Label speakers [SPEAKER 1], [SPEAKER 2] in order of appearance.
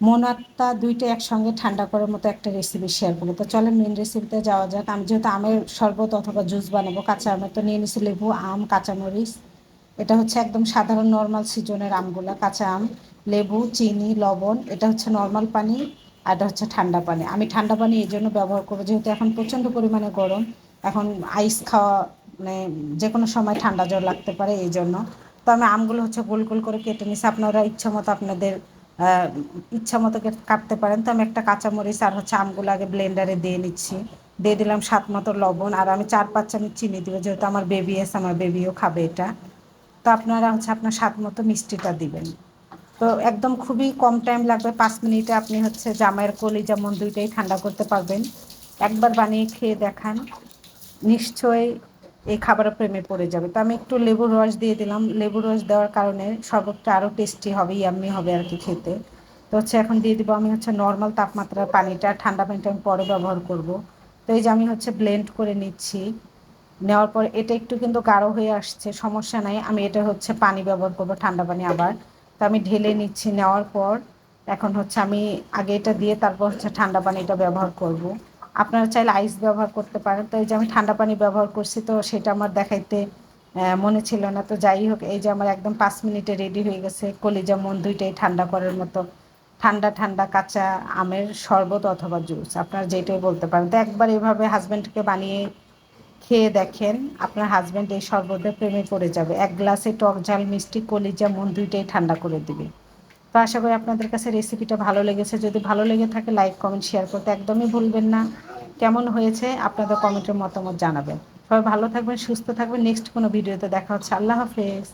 [SPEAKER 1] মোনাত্তা দুইটা একসঙ্গে ঠান্ডা করার মতো একটা রেসিপি শেয়ার করব। তো চলে মেন রেসিপিতে যাওয়া যাক। আমি যেহেতু আমের শরবত অথবা জুস বানাবো, কাঁচা আমের, তো নিয়ে নিছি লেবু, আম, কাঁচামরিচ। এটা হচ্ছে একদম সাধারণ নর্মাল সিজনের আমগুলো, কাঁচা আম, লেবু, চিনি, লবণ। এটা হচ্ছে নর্মাল পানি আর এটা হচ্ছে ঠান্ডা পানি। আমি ঠান্ডা পানি এই জন্য ব্যবহার করব, যেহেতু এখন প্রচণ্ড পরিমাণে গরম। এখন আইস খাওয়া মানে যে কোনো সময় ঠান্ডা জ্বর লাগতে পারে এই জন্য। তো আমি আমগুলো হচ্ছে গোল গোল করে কেটে নিছি। আপনারা ইচ্ছা মতো আপনাদের ইচ্ছা মতো কাটতে পারেন। তো আমি একটা কাঁচামরিচ আর হচ্ছে আমগুলো আগে ব্লেন্ডারে দিয়ে নিচ্ছি। দিয়ে দিলাম স্বাদ মতো লবণ। আর আমি চার পাঁচ চামচ চিনি দিব, যেহেতু আমার বেবি এসে আমার বেবিও খাবে এটা। তো আপনারা হচ্ছে আপনার স্বাদ মতো মিষ্টিটা দিবেন। তো একদম খুবই কম টাইম লাগবে, পাঁচ মিনিটে আপনি হচ্ছে জামাইয়ের কলি যেমন দুইটাই ঠান্ডা করতে পারবেন। একবার বানিয়ে খেয়ে দেখান। নিশ্চয়ই এই খাবারের প্রেমে পড়ে যাবে। তো আমি একটু লেবুর রস দিয়ে দিলাম। লেবুর রস দেওয়ার কারণে শরবতটা আরও টেস্টি হবে ইয়াম্মি হবে আর কি খেতে। তো হচ্ছে এখন দিয়ে দিব আমি হচ্ছে নর্মাল তাপমাত্রার পানিটা, ঠান্ডা পানিটা আমি পরে ব্যবহার করব। তো এই যে আমি হচ্ছে ব্লেন্ড করে নিচ্ছি। নেওয়ার পর এটা একটু কিন্তু গাঢ় হয়ে আসছে, সমস্যা নাই। আমি এটা হচ্ছে পানি ব্যবহার করব, ঠান্ডা পানি আবার। তো আমি ঢেলে নিচ্ছি, নেওয়ার পর এখন হচ্ছে আমি আগে এটা দিয়ে তারপর হচ্ছে ঠান্ডা পানিটা ব্যবহার করব। আপনারা চাইলে আইস ব্যবহার করতে পারেন। তো এই যে আমি ঠান্ডা পানি ব্যবহার করছি, তো সেটা আমার দেখাইতে মনে ছিল না। তো যাই হোক, এই যে আমার একদম পাঁচ মিনিটে রেডি হয়ে গেছে। কলিজা মন দুইটাই ঠান্ডা করার মতো। ঠান্ডা ঠান্ডা কাঁচা আমের শরবত অথবা জুস আপনারা যেটাই বলতে পারেন। তো একবার এভাবে হাজব্যান্ডকে বানিয়ে খেয়ে দেখেন, আপনার হাজব্যান্ড এই শরবতের প্রেমে পড়ে যাবে। এক গ্লাসে টক ঝাল, মিষ্টি, কলিজা মন দুইটাই ঠান্ডা করে দিবে। তো আশা করি আপনাদের কাছে রেসিপিটা ভালো লেগেছে। যদি ভালো লেগে থাকে লাইক কমেন্ট শেয়ার করতে একদমই ভুলবেন না। কেমন হয়েছে আপনাদের কমেন্টের মতামত জানাবেন। সবাই ভালো থাকবেন, সুস্থ থাকবেন। নেক্সট কোনো ভিডিওতে দেখা হচ্ছে। আল্লাহ হাফেজ।